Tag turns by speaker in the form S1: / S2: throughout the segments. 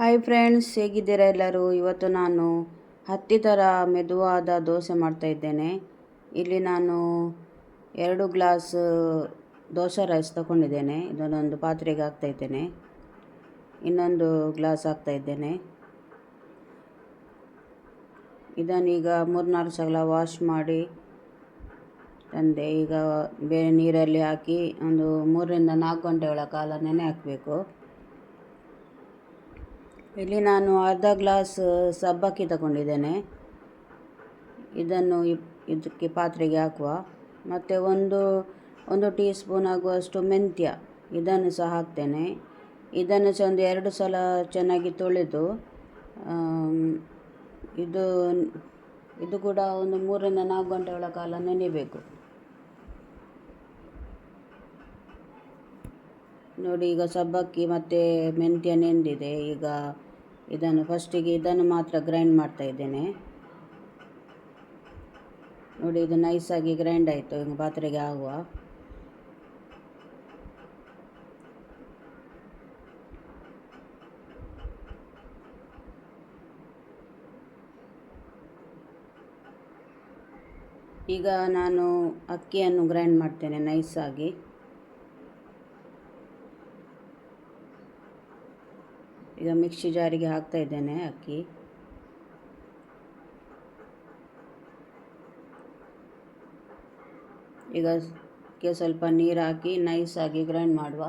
S1: Hi friends ಹೇಗಿದ್ದೀರಾ ಎಲ್ಲರೂ? ಇವತ್ತು ನಾನು ಹತ್ತಿ ಥರ ಮೆದುವಾದ ದೋಸೆ ಮಾಡ್ತಾ ಇದ್ದೇನೆ. ಇಲ್ಲಿ ನಾನು ಎರಡು ಗ್ಲಾಸ್ ದೋಸೆ ರೈಸ್ ತಗೊಂಡಿದ್ದೇನೆ. ಇದನ್ನೊಂದು ಪಾತ್ರೆಗೆ ಹಾಕ್ತಾಯಿದ್ದೇನೆ ಇನ್ನೊಂದು ಗ್ಲಾಸ್ ಹಾಕ್ತಾಯಿದ್ದೇನೆ ಇದನ್ನೀಗ ಮೂರ್ನಾಲ್ಕು ಸಲ ವಾಶ್ ಮಾಡಿ ತಂದೆ, ಈಗ ಬೇರೆ ನೀರಲ್ಲಿ ಹಾಕಿ ಒಂದು ಮೂರರಿಂದ ನಾಲ್ಕು ಗಂಟೆಗಳ ಕಾಲ ನೆನೆ ಹಾಕಬೇಕು. ಇಲ್ಲಿ ನಾನು ಅರ್ಧ ಗ್ಲಾಸ್ ಸಬ್ಬಕ್ಕಿ ತಗೊಂಡಿದ್ದೇನೆ. ಇದನ್ನು ಇದಕ್ಕೆ ಪಾತ್ರೆಗೆ ಹಾಕುವ. ಮತ್ತು ಒಂದು ಒಂದು ಟೀ ಸ್ಪೂನ್ ಆಗುವಷ್ಟು ಮೆಂತ್ಯ, ಇದನ್ನು ಸಹ ಹಾಕ್ತೇನೆ. ಇದನ್ನು ಸಹ ಒಂದು ಎರಡು ಸಲ ಚೆನ್ನಾಗಿ ತೊಳೆದು ಇದು ಇದು ಕೂಡ ಒಂದು ಮೂರರಿಂದ ನಾಲ್ಕು ಗಂಟೆಗಳ ಕಾಲ ನೆನೆಯಬೇಕು. ನೋಡಿ, ಈಗ ಸಬ್ಬಕ್ಕಿ ಮತ್ತು ಮೆಂತ್ಯ ನೆಂದಿದೆ. ಈಗ ಇದನ್ನು ಫಸ್ಟಿಗೆ ಇದನ್ನು ಮಾತ್ರ ಗ್ರೈಂಡ್ ಮಾಡ್ತಾ ಇದ್ದೇನೆ. ನೋಡಿ, ಇದು ನೈಸಾಗಿ ಗ್ರೈಂಡ್ ಆಯಿತು. ಈಗ ಪಾತ್ರೆಗೆ ಆಗುವ. ಈಗ ನಾನು ಅಕ್ಕಿಯನ್ನು ಗ್ರೈಂಡ್ ಮಾಡ್ತೇನೆ ನೈಸಾಗಿ ಈಗ ಮಿಕ್ಸಿ ಜಾರಿಗೆ ಹಾಕ್ತಾ ಇದ್ದೇನೆ ಅಕ್ಕಿ. ಈಗ ಅದಕ್ಕೆ ಸ್ವಲ್ಪ ನೀರು ಹಾಕಿ ನೈಸಾಗಿ ಗ್ರೈಂಡ್ ಮಾಡುವ.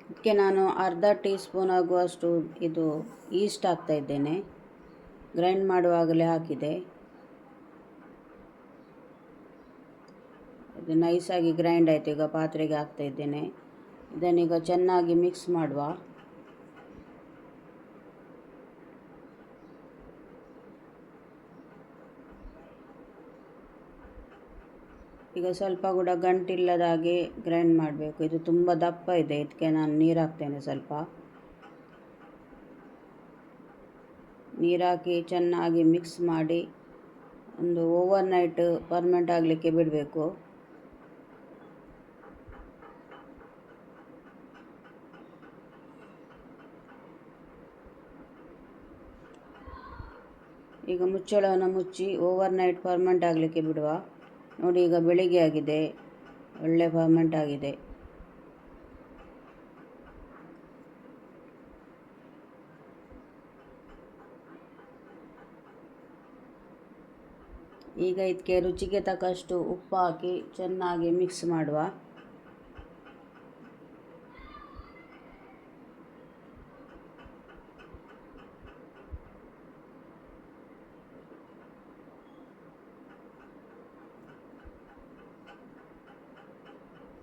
S1: ಅದಕ್ಕೆ ನಾನು ಅರ್ಧ ಟೀ ಸ್ಪೂನ್ ಆಗುವಷ್ಟು ಇದು ಈಸ್ಟ್ ಹಾಕ್ತಾ ಇದ್ದೇನೆ. ಗ್ರೈಂಡ್ ಮಾಡುವಾಗಲೇ ಹಾಕಿದೆ. ಇದು ನೈಸಾಗಿ ಗ್ರೈಂಡ್ ಆಯಿತು, ಈಗ ಪಾತ್ರೆಗೆ ಹಾಕ್ತಾ ಇದ್ದೇನೆ. ಇದನ್ನೀಗ ಚೆನ್ನಾಗಿ ಮಿಕ್ಸ್ ಮಾಡುವ. ಈಗ ಸ್ವಲ್ಪ ಕೂಡ ಗಂಟಿಲ್ಲದ ಹಾಗೆ ಗ್ರೈಂಡ್ ಮಾಡಬೇಕು. ಇದು ತುಂಬ ದಪ್ಪ ಇದೆ, ಇದಕ್ಕೆ ನಾನು ನೀರು ಹಾಕ್ತೇನೆ ಸ್ವಲ್ಪ. ನೀರಾಕಿ ಚೆನ್ನಾಗಿ ಮಿಕ್ಸ್ ಮಾಡಿ ಒಂದು ಓವರ್ ನೈಟ್ ಪರ್ಮೆಂಟ್ ಆಗಲಿಕ್ಕೆ ಬಿಡಬೇಕು. ಈಗ ಮುಚ್ಚಳವನ್ನು ಮುಚ್ಚಿ ಓವರ್ ನೈಟ್ ಪರ್ಮೆಂಟ್ ಆಗಲಿಕ್ಕೆ ಬಿಡುವ. ನೋಡಿ, ಈಗ ಬೆಳಿಗ್ಗೆ ಆಗಿದೆ. ಒಳ್ಳೆ ಪರ್ಮೆಂಟ್ ಆಗಿದೆ. ಈಗ ಇದಕ್ಕೆ ರುಚಿಗೆ ತಕ್ಕಷ್ಟು ಉಪ್ಪು ಹಾಕಿ ಚೆನ್ನಾಗಿ ಮಿಕ್ಸ್ ಮಾಡುವ.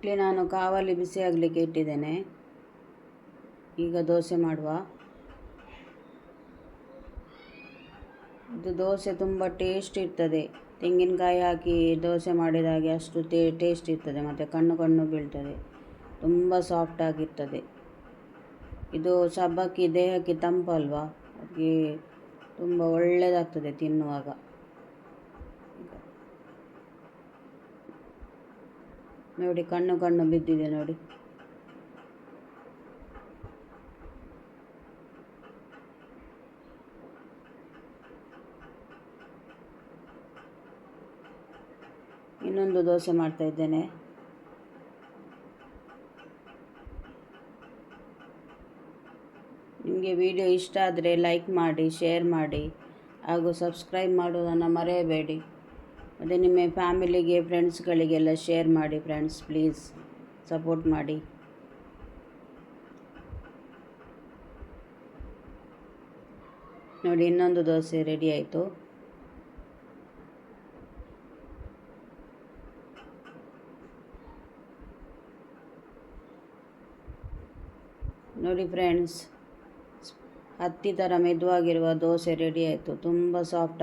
S1: ಇಲ್ಲಿ ನಾನು ಕಾವಲಿ ಬಿಸಿ ಆಗಲಿಕ್ಕೆ ಇಟ್ಟಿದ್ದೇನೆ. ಈಗ ದೋಸೆ ಮಾಡುವ. ಇದು ದೋಸೆ ತುಂಬ ಟೇಸ್ಟ್ ಇರ್ತದೆ. ತೆಂಗಿನಕಾಯಿ ಹಾಕಿ ದೋಸೆ ಮಾಡಿದಾಗೆ ಅಷ್ಟು ಟೇ ಟೇಸ್ಟ್ ಇರ್ತದೆ. ಮತ್ತು ಕಣ್ಣು ಕಣ್ಣು ಬೀಳ್ತದೆ. ತುಂಬ ಸಾಫ್ಟ್ ಆಗಿರ್ತದೆ. ಇದು ಸಬ್ಬಕ್ಕಿ, ದೇಹಕ್ಕೆ ತಂಪಲ್ವಾ? ಅದಕ್ಕೆ ತುಂಬ ಒಳ್ಳೆಯದಾಗ್ತದೆ ತಿನ್ನುವಾಗ. ನೋಡಿ, ಕಣ್ಣು ಕಣ್ಣು ಬಿದ್ದಿದೆ ನೋಡಿ. ಇನ್ನೊಂದು ದೋಸೆ ಮಾಡ್ತಾ ಇದ್ದೇನೆ. ನಿಮಗೆ ವಿಡಿಯೋ ಇಷ್ಟ ಆದರೆ ಲೈಕ್ ಮಾಡಿ, ಶೇರ್ ಮಾಡಿ ಹಾಗೂ ಸಬ್ಸ್ಕ್ರೈಬ್ ಮಾಡೋದನ್ನು ಮರೆಯಬೇಡಿ. ಮತ್ತು ನಿಮ್ಮ ಫ್ಯಾಮಿಲಿಗೆ, ಫ್ರೆಂಡ್ಸ್ಗಳಿಗೆಲ್ಲ ಶೇರ್ ಮಾಡಿ ಫ್ರೆಂಡ್ಸ್ ಪ್ಲೀಸ್ ಸಪೋರ್ಟ್ ಮಾಡಿ. ನೋಡಿ, ಇನ್ನೊಂದು ದೋಸೆ ರೆಡಿ ಆಯಿತು. ನೋಡಿ ಫ್ರೆಂಡ್ಸ್ ಹತ್ತಿ ಥರ ಮೆದುವಾಗಿರುವ ದೋಸೆ ರೆಡಿ ಆಯಿತು. ತುಂಬ soft